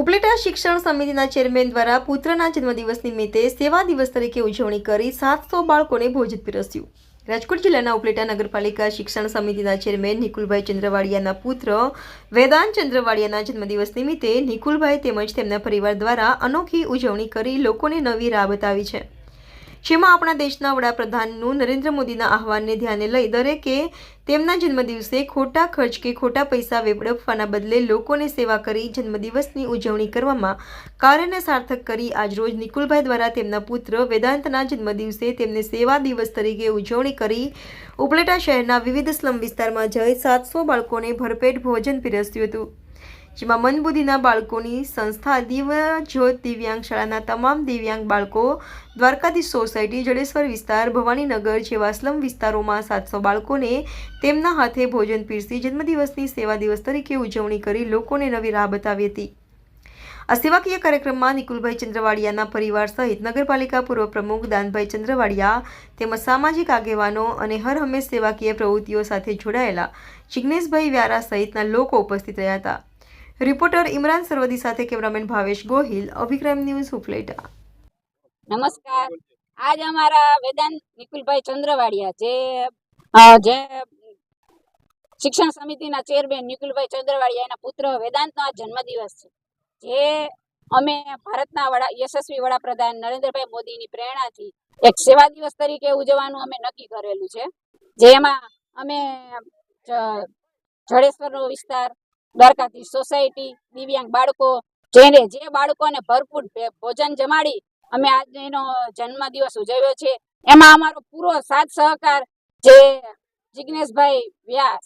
ઉપલેટા શિક્ષણ સમિતિના ચેરમેન દ્વારા પુત્રના જન્મદિવસ નિમિત્તે સેવા દિવસ તરીકે ઉજવણી કરી સાતસો બાળકોને ભોજન પીરસ્યું. રાજકોટ જિલ્લાના ઉપલેટા નગરપાલિકા શિક્ષણ સમિતિના ચેરમેન નિકુલભાઈ ચંદ્રવાડિયાના પુત્ર વેદાંત ચંદ્રવાડિયાના જન્મદિવસ નિમિત્તે નિકુલભાઈ તેમજ તેમના પરિવાર દ્વારા અનોખી ઉજવણી કરી લોકોને નવી રાહ બતાવી છે. જેમાં આપણા દેશના વડાપ્રધાનનું નરેન્દ્ર મોદીના આહવાનને ધ્યાને લઈ દરેકે તેમના જન્મદિવસે ખોટા ખર્ચ કે ખોટા પૈસા વેડફવાના બદલે લોકોને સેવા કરી જન્મદિવસની ઉજવણી કરવામાં કાર્યને સાર્થક કરી આજરોજ નિકુલભાઈ દ્વારા તેમના પુત્ર વેદાંતના જન્મદિવસે તેમને સેવા દિવસ તરીકે ઉજવણી કરી. ઉપલેટા શહેરના વિવિધ સ્લમ વિસ્તારમાં જઈ સાતસો બાળકોને ભરપેટ ભોજન પીરસ્યું હતું. જેમાં મનબુદ્ધિના બાળકોની સંસ્થા જ્યોત દિવ્યાંગ શાળાના તમામ દિવ્યાંગ બાળકો, દ્વારકાધીશ સોસાયટી, જડેશ્વર વિસ્તાર, ભવાનીનગર જેવા સ્લમ વિસ્તારોમાં સાતસો બાળકોને તેમના હાથે ભોજન પીરસી જન્મદિવસની સેવા દિવસ તરીકે ઉજવણી કરી લોકોને નવી રાહ બતાવી હતી. આ સેવાકીય કાર્યક્રમમાં નિકુલભાઈ ચંદ્રવાડિયાના પરિવાર સહિત નગરપાલિકા પૂર્વ પ્રમુખ દાનભાઈ ચંદ્રવાડિયા તેમજ સામાજિક આગેવાનો અને હર હંમેશ સેવાકીય પ્રવૃત્તિઓ સાથે જોડાયેલા જિગ્નેશભાઈ વ્યારા સહિતના લોકો ઉપસ્થિત રહ્યા હતા. રિપોર્ટર ઇમરાન સરવદી સાથે કેમેરામેન ભાવેશ ગોહિલ, અભિક્રમ ન્યૂઝ ઉપલેટા નમસ્કાર. આજ અમારા વેદાંત નિકુલભાઈ ચંદ્રવાડિયા જે જે શિક્ષણ સમિતિના ચેરમેન નિકુલભાઈ ચંદ્રવાડિયા એના પુત્ર વેદાંતનો આ જન્મદિવસ છે. જે અમે ભારતના વડા, યશસ્વી વડાપ્રધાન નરેન્દ્રભાઈ મોદીની પ્રેરણાથી એક સેવા દિવસ તરીકે ઉજવવાનું અમે નક્કી કરેલું છે. જેમાં અમે જડેશ્વરનો વિસ્તાર દ્વારકાધીશ સોસાયટી દિવ્યાંગ બાળકો, જેને જે બાળકોને ભરપૂર ભોજન જમાડી અમે આજે એનો જન્મદિવસ ઉજવ્યો છે. એમાં અમારો પૂરો સાથ સહકાર જે જિજ્ઞેશભાઈ વ્યાસ,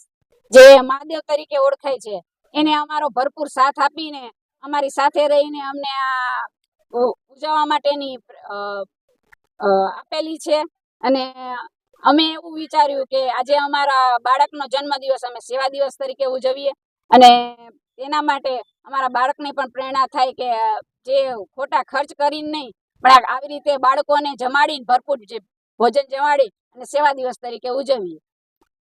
જે મહાદેવ તરીકે ઓળખાય છે, એને અમારો ભરપૂર સાથ આપીને, અમારી સાથે રહીને અમને આ ઉજવવા માટેની આપેલી છે. અને અમે એવું વિચાર્યું કે આજે અમારા બાળકનો જન્મદિવસ અમે સેવા દિવસ તરીકે ઉજવીએ. અને તેના માટે અમારા બાળકને પણ પ્રેરણા થાય કે જે ખોટા ખર્ચ કરીને નહીં, પણ આવી રીતે બાળકોને જમાડીને ભરપૂર ભોજન જમાડી અને સેવા દિવસ તરીકે ઉજવીએ.